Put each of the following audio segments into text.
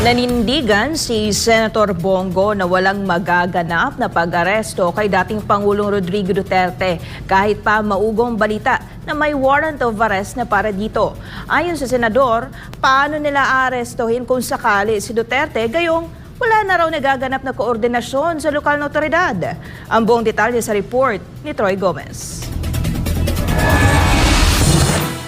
Nanindigan si Senator Bongo na walang magaganap na pag-aresto kay dating Pangulong Rodrigo Duterte kahit pa maugong balita na may warrant of arrest na para dito. Ayon sa senador, paano nila aarestohin kung sakali si Duterte gayong wala na raw nagaganap na koordinasyon sa lokal na otoridad. Ang buong detalye sa report ni Troy Gomez.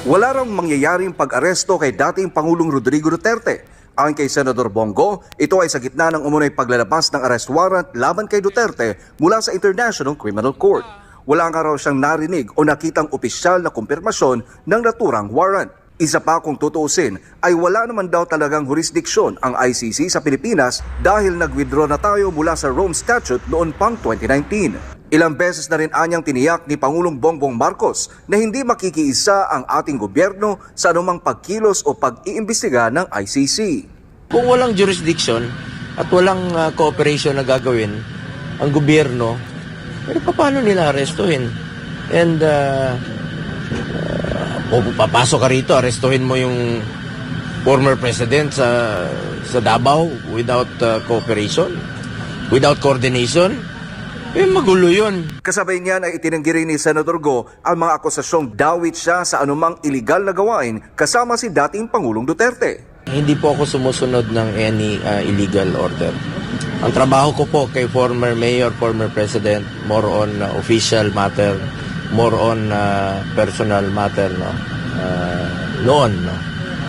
Wala raw mangyayaring pag-aresto kay dating Pangulong Rodrigo Duterte. Ayon kay Senador Bongo, ito ay sa gitna ng umunoy paglalabas ng arrest warrant laban kay Duterte mula sa International Criminal Court. Wala nga raw siyang narinig o nakitang opisyal na kumpirmasyon ng naturang warrant. Isa pa kung tutuusin ay wala naman daw talagang jurisdiksyon ang ICC sa Pilipinas dahil nag-withdraw na tayo mula sa Rome Statute noon pang 2019. Ilang beses na rin anyang tiniyak ni Pangulong Bongbong Marcos na hindi makikiisa ang ating gobyerno sa anumang pagkilos o pag-iimbestiga ng ICC. Kung walang jurisdiction at walang ah, cooperation na gagawin ang gobyerno, eh, paano nila arestuhin? And uh, uh, papasok ka rito, arestuhin mo yung former president sa sa Davao without uh, cooperation, without coordination, eh magulo yun. Kasabay niyan ay itinanggi rin ni Senator Go ang mga akusasyong dawit siya sa anumang illegal na gawain kasama si dating Pangulong Duterte. Hindi po ako sumusunod ng any uh, illegal order. Ang trabaho ko po kay former mayor, former president, more on uh, official matter, more on uh, personal matter, no? Uh, noon, no?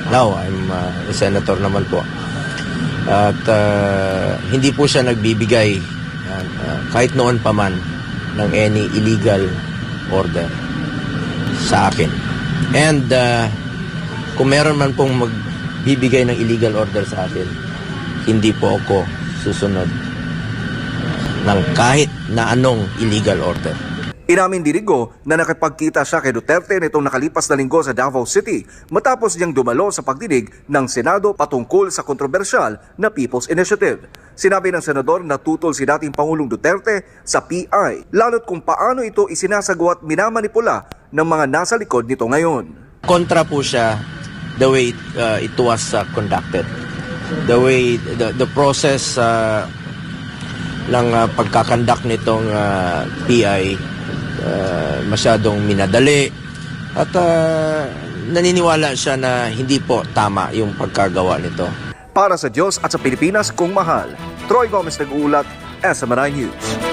Now, I'm uh, a senator naman po. At uh, hindi po siya nagbibigay, yan, uh, kahit noon pa man, ng any illegal order sa akin. And uh, kung meron man pong magbibigay ng illegal order sa akin, hindi po ako susunod ng kahit na anong illegal order. Inamin dirigo na nakipagkita siya kay Duterte nitong nakalipas na linggo sa Davao City matapos niyang dumalo sa pagdinig ng Senado patungkol sa kontrobersyal na People's Initiative. Sinabi ng senador na tutol si dating Pangulong Duterte sa PI, lalo't kung paano ito isinasagawa at minamanipula ng mga nasa likod nito ngayon. Kontra po siya the way uh, it was uh, conducted. The way, the, the process uh, ng uh, pagkakandak nitong uh, PI uh, masyadong minadali at uh, naniniwala siya na hindi po tama yung pagkagawa nito. Para sa Diyos at sa Pilipinas kung mahal, Troy Gomez nag-uulat, SMNI News.